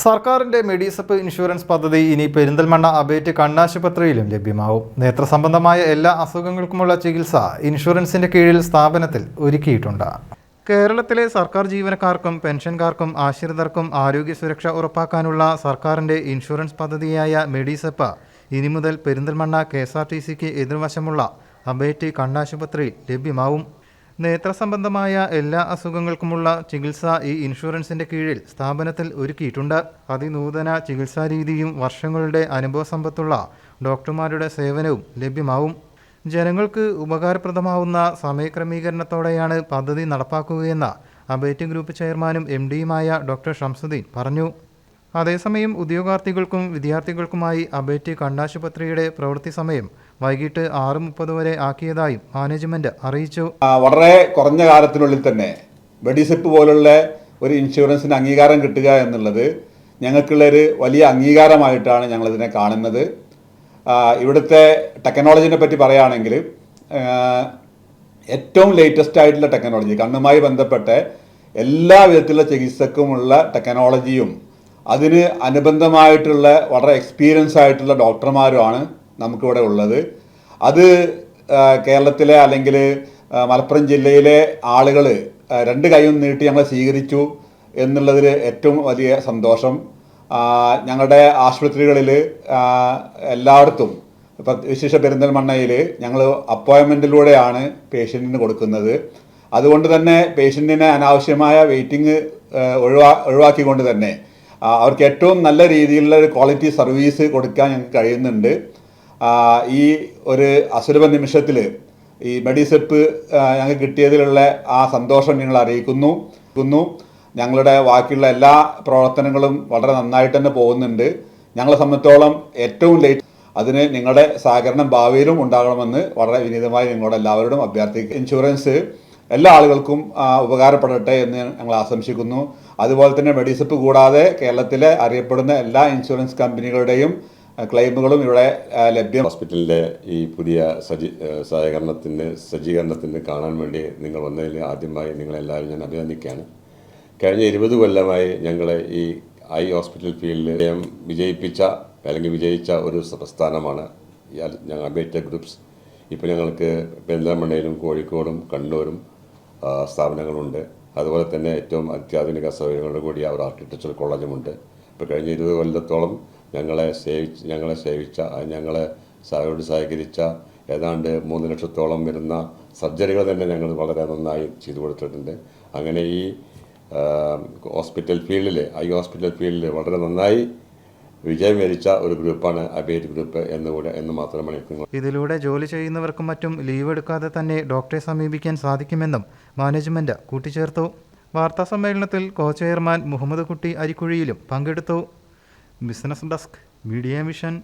സർക്കാരിന്റെ മെഡിസപ്പ് ഇൻഷുറൻസ് പദ്ധതി ഇനി പെരിന്തൽമണ്ണ അബേറ്റ് കണ്ണാശുപത്രിയിലും ലഭ്യമാവും. നേത്ര സംബന്ധമായ എല്ലാ അസുഖങ്ങൾക്കുമുള്ള ചികിത്സ ഇൻഷുറൻസിന്റെ കീഴിൽ സ്ഥാപനത്തിൽ ഒരുക്കിയിട്ടുണ്ട്. കേരളത്തിലെ സർക്കാർ ജീവനക്കാർക്കും പെൻഷൻകാർക്കും ആശ്രിതർക്കും ആരോഗ്യ സുരക്ഷ ഉറപ്പാക്കാനുള്ള സർക്കാരിന്റെ ഇൻഷുറൻസ് പദ്ധതിയായ മെഡിസപ്പ് ഇനി മുതൽ Perinthalmanna K S R T സിക്ക് എതിർവശമുള്ള അബേറ്റ് കണ്ണാശുപത്രിയിൽ ലഭ്യമാവും. നേത്രസംബന്ധമായ എല്ലാ അസുഖങ്ങൾക്കുമുള്ള ചികിത്സ ഈ ഇൻഷുറൻസിന്റെ കീഴിൽ സ്ഥാപനത്തിൽ ഒരുക്കിയിട്ടുണ്ട്. അതിനൂതന ചികിത്സാ രീതിയും വർഷങ്ങളുടെ അനുഭവ സമ്പത്തുള്ള ഡോക്ടർമാരുടെ സേവനവും ലഭ്യമാവും. ജനങ്ങൾക്ക് ഉപകാരപ്രദമാവുന്ന സമയക്രമീകരണത്തോടെയാണ് പദ്ധതി നടപ്പാക്കുകയെന്ന് അബേറ്റ് ഗ്രൂപ്പ് ചെയർമാനും എം ഡിയുമായ ഡോക്ടർ ഷംസുദ്ദീൻ പറഞ്ഞു. അതേസമയം ഉദ്യോഗാർത്ഥികൾക്കും വിദ്യാർത്ഥികൾക്കുമായി അബേറ്റ് കണ്ണാശുപത്രിയുടെ പ്രവൃത്തി സമയം വൈകിട്ട് ആറ് മുപ്പത് വരെ ആക്കിയതായും മാനേജ്മെന്റ് അറിയിച്ചു. വളരെ കുറഞ്ഞ കാലത്തിനുള്ളിൽ തന്നെ വെടിസെപ്പ് പോലുള്ള ഒരു ഇൻഷുറൻസിന് അംഗീകാരം കിട്ടുക എന്നുള്ളത് ഞങ്ങൾക്കുള്ളൊരു വലിയ അംഗീകാരമായിട്ടാണ് ഞങ്ങളിതിനെ കാണുന്നത്. ഇവിടുത്തെ ടെക്നോളജിനെ പറ്റി പറയുകയാണെങ്കിൽ ഏറ്റവും ലേറ്റസ്റ്റ് ആയിട്ടുള്ള ടെക്നോളജി കണ്ണുമായി ബന്ധപ്പെട്ട് എല്ലാ വിധത്തിലുള്ള ചികിത്സക്കുമുള്ള ടെക്നോളജിയും അതിന് അനുബന്ധമായിട്ടുള്ള വളരെ എക്സ്പീരിയൻസ് ആയിട്ടുള്ള ഡോക്ടർമാരുമാണ് നമുക്കിവിടെ ഉള്ളത്. അത് കേരളത്തിലെ അല്ലെങ്കിൽ മലപ്പുറം ജില്ലയിലെ ആളുകൾ രണ്ട് കൈയും നീട്ടി ഞങ്ങളെ സ്വീകരിച്ചു എന്നുള്ളതിൽ ഏറ്റവും വലിയ സന്തോഷം. ഞങ്ങളുടെ ആശുപത്രികളിൽ എല്ലായിടത്തും ഇപ്പം വിശേഷ പെരിന്തൽമണ്ണയിൽ ഞങ്ങൾ അപ്പോയിൻമെന്റിലൂടെയാണ് പേഷ്യന്റിന് കൊടുക്കുന്നത്. അതുകൊണ്ട് തന്നെ പേഷ്യന്റിന് അനാവശ്യമായ വെയിറ്റിംഗ് ഒഴിവാ ഒഴിവാക്കിക്കൊണ്ട് തന്നെ അവർക്ക് ഏറ്റവും നല്ല രീതിയിലുള്ള ഒരു ക്വാളിറ്റി സർവീസ് കൊടുക്കാൻ ഞങ്ങൾക്ക് കഴിയുന്നുണ്ട്. ഈ ഒരു അസുലഭ നിമിഷത്തിൽ ഈ മെഡിസെപ്പ് ഞങ്ങൾക്ക് കിട്ടിയതിലുള്ള ആ സന്തോഷം ഞങ്ങൾ അറിയിക്കുന്നു. ക്കുന്നു. ഞങ്ങളുടെ ബാക്കിയുള്ള എല്ലാ പ്രവർത്തനങ്ങളും വളരെ നന്നായിട്ട് തന്നെ പോകുന്നുണ്ട്. ഞങ്ങളെ സംബന്ധിച്ചോളം ഏറ്റവും ലേറ്റ് അതിന് നിങ്ങളുടെ സഹകരണം ഭാവിയിലും ഉണ്ടാകണമെന്ന് വളരെ വിനീതമായി നിങ്ങളോട് എല്ലാവരോടും അഭ്യർത്ഥിക്കും ഇൻഷുറൻസ് എല്ലാ ആളുകൾക്കും ഉപകാരപ്പെടട്ടെ എന്ന് ഞങ്ങൾ ആശംസിക്കുന്നു. അതുപോലെ തന്നെ മെഡിസപ്പ് കൂടാതെ കേരളത്തിലെ അറിയപ്പെടുന്ന എല്ലാ ഇൻഷുറൻസ് കമ്പനികളുടെയും ക്ലെയിമുകളും ഇവിടെ ലഭ്യം ഹോസ്പിറ്റലിന്റെ ഈ പുതിയ സജ്ജി സഹകരണത്തിന് സജ്ജീകരണത്തിന് കാണാൻ വേണ്ടി നിങ്ങൾ വന്നതിൽ ആദ്യമായി നിങ്ങളെല്ലാവരും ഞാൻ അഭിനന്ദിക്കുകയാണ്. കഴിഞ്ഞ ഇരുപത് കൊല്ലമായി ഞങ്ങളെ ഈ ഐ ഹോസ്പിറ്റൽ ഫീൽഡിൽ വിജയം വിജയിപ്പിച്ച അല്ലെങ്കിൽ വിജയിച്ച ഒരു പ്രസ്ഥാനമാണ് ഞങ്ങൾ അബേറ്റ ഗ്രൂപ്പ്സ്. ഇപ്പോൾ ഞങ്ങൾക്ക് പെരിന്തൽമണ്ണയിലും കോഴിക്കോടും കണ്ണൂരും സ്ഥാപനങ്ങളുണ്ട്. അതുപോലെ തന്നെ ഏറ്റവും അത്യാധുനിക സൗകര്യങ്ങളോട് കൂടിയ ഒരു ആർക്കിടെക്ചർ കോളേജുമുണ്ട് ഇപ്പോൾ കഴിഞ്ഞ ഇരുപത് കൊല്ലത്തോളം ഞങ്ങളെ സേവിച്ച് ഞങ്ങളെ സേവിച്ച ഞങ്ങളെ സഹയോട് സഹകരിച്ച ഏതാണ്ട് മൂന്ന് ലക്ഷത്തോളം വരുന്ന സർജറികൾ തന്നെ ഞങ്ങൾ വളരെ നന്നായി ചെയ്തു കൊടുത്തിട്ടുണ്ട്. അങ്ങനെ ഈ ഹോസ്പിറ്റൽ ഫീൽഡിൽ ഐ ഹോസ്പിറ്റൽ ഫീൽഡിൽ വളരെ നന്നായി വിജയം വരിച്ച ഒരു ഗ്രൂപ്പാണ് അബേറ്റ് ഗ്രൂപ്പ് എന്നുകൂടെ എന്ന് മാത്രമാണ് എനിക്ക് ഇതിലൂടെ ജോലി ചെയ്യുന്നവർക്കും മറ്റും ലീവ് എടുക്കാതെ തന്നെ ഡോക്ടറെ സമീപിക്കാൻ സാധിക്കുമെന്നും മാനേജ്മെന്റ് കൂട്ടിച്ചേർത്തു. വാർത്താ സമ്മേളനത്തിൽ കോ ചെയർമാൻ മുഹമ്മദ് കുട്ടി അരിക്കുഴിയിലും പങ്കെടുത്തു. Business desk media mission.